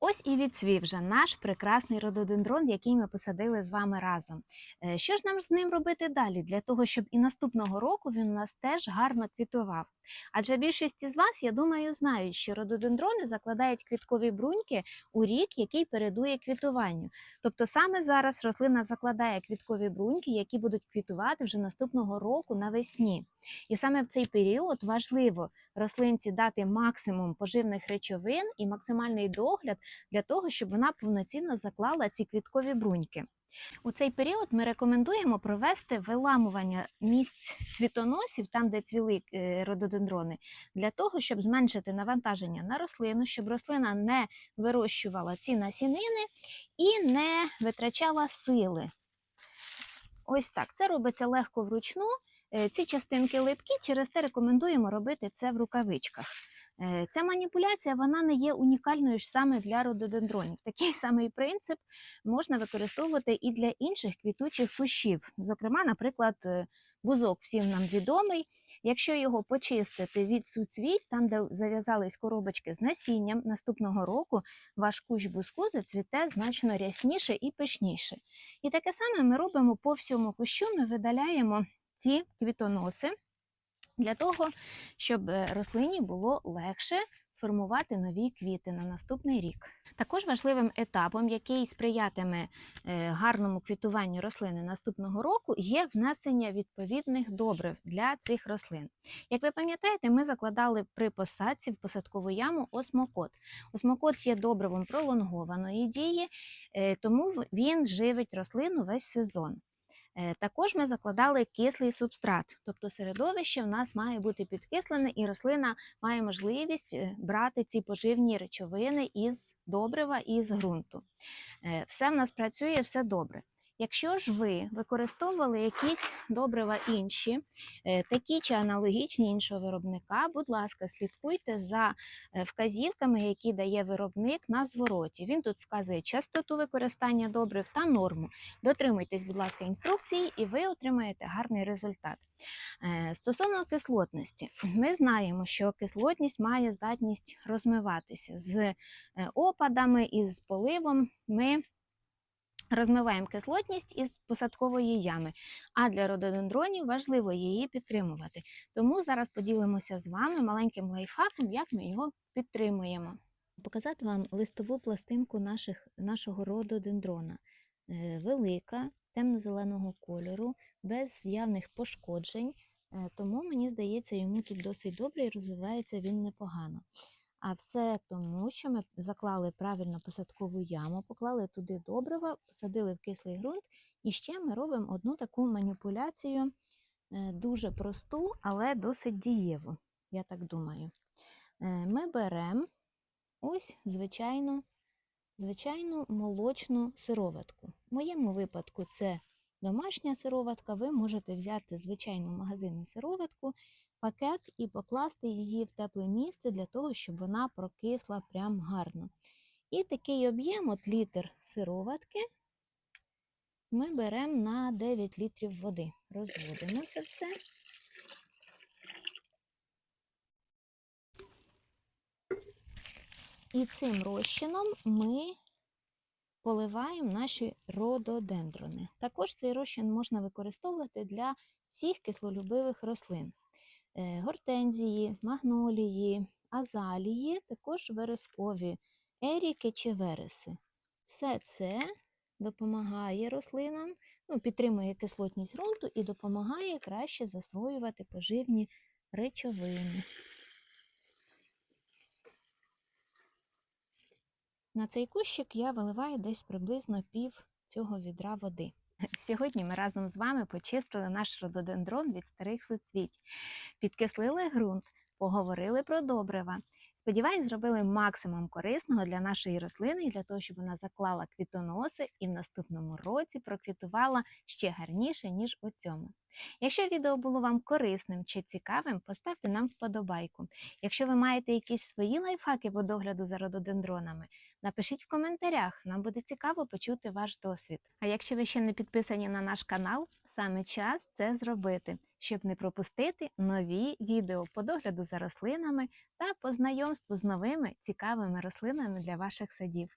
Ось і відцвів вже наш прекрасний рододендрон, який ми посадили з вами разом. Е, Що ж нам з ним робити далі, для того, щоб і наступного року він у нас теж гарно квітував? Адже більшість із вас, я думаю, знають, що рододендрони закладають квіткові бруньки у рік, який передує квітуванню. Тобто саме зараз рослина закладає квіткові бруньки, які будуть квітувати вже наступного року навесні. І саме в цей період важливо рослинці дати максимум поживних речовин і максимальний догляд для того, щоб вона повноцінно заклала ці квіткові бруньки. У цей період ми рекомендуємо провести виламування місць цвітоносів, там, де цвіли е, рододендрони, для того, щоб зменшити навантаження на рослину, щоб рослина не вирощувала ці насінини і не витрачала сили. Ось так. Це робиться легко вручну. Е, Ці частинки липкі, через те рекомендуємо робити це в рукавичках. Е, Ця маніпуляція вона не є унікальною ж саме для рододендронів. Такий самий принцип можна використовувати і для інших квітучих кущів. Зокрема, наприклад, е, бузок всім нам відомий. Якщо його почистити від суцвіть, там, де зав'язались коробочки з насінням, наступного року ваш кущ бузку зацвіте значно рясніше і пишніше. І таке саме ми робимо по всьому кущу, ми видаляємо ці квітоноси для того, щоб е, рослині було легше сформувати нові квіти на наступний рік. Також важливим етапом, який сприятиме е, гарному квітуванню рослини наступного року, є внесення відповідних добрив для цих рослин. Як ви пам'ятаєте, ми закладали при посадці в посадкову яму осмокот. Осмокот є добривом пролонгованої дії, е, тому він живить рослину весь сезон. Е, Також ми закладали кислий субстрат, тобто середовище в нас має бути підкислене, і рослина має можливість е, брати ці поживні речовини із добрива і з ґрунту. Е, Все в нас працює, все добре. Якщо ж ви використовували якісь добрива інші, е, такі чи аналогічні іншого виробника, будь ласка, слідкуйте за е, вказівками, які дає виробник на звороті. Він тут вказує частоту використання добрив та норму. Дотримуйтесь, будь ласка, інструкції, і ви отримаєте гарний результат. Е, Стосовно кислотності, ми знаємо, що кислотність має здатність розмиватися з опадами і з поливом. Ми розмиваємо кислотність із посадкової ями, а для рододендронів важливо її підтримувати. Тому зараз поділимося з вами маленьким лайфхаком, як ми його підтримуємо. Показати вам листову пластинку наших, нашого рододендрона. Е, Велика, темно-зеленого кольору, без явних пошкоджень. Е, Тому, мені здається, йому тут досить добре і розвивається він непогано. А все тому, що ми заклали правильно посадкову яму, поклали туди добрива, посадили в кислий ґрунт. І ще ми робимо одну таку маніпуляцію, е, дуже просту, але досить дієву, я так думаю. Е, Ми беремо ось звичайну, звичайну молочну сироватку. В моєму випадку це домашня сироватка. Ви можете взяти звичайну магазинну сироватку, пакет і покласти її в тепле місце для того, щоб вона прокисла прям гарно. І такий об'єм, от літр сироватки, ми беремо на 9 літрів води. Розводимо це все. І цим розчином ми поливаємо наші рододендрони. Також цей розчин можна використовувати для всіх кислолюбивих рослин. Е, Гортензії, магнолії, азалії, також верескові, еріки чи вереси. Все це допомагає рослинам, ну, підтримує кислотність ґрунту і допомагає краще засвоювати поживні речовини. На цей кущик я виливаю десь приблизно пів цього відра води. Сьогодні ми разом з вами почистили наш рододендрон від старих соцвіть, підкислили ґрунт, поговорили про добрива. Сподіваюсь, зробили максимум корисного для нашої рослини і для того, щоб вона заклала квітоноси і в наступному році проквітувала ще гарніше, ніж у цьому. Якщо відео було вам корисним чи цікавим, поставте нам вподобайку. Якщо ви маєте якісь свої лайфхаки по догляду за рододендронами, напишіть в коментарях, нам буде цікаво почути ваш досвід. А якщо ви ще не підписані на наш канал, саме час це зробити, щоб не пропустити нові відео по догляду за рослинами та по знайомству з новими цікавими рослинами для ваших садів.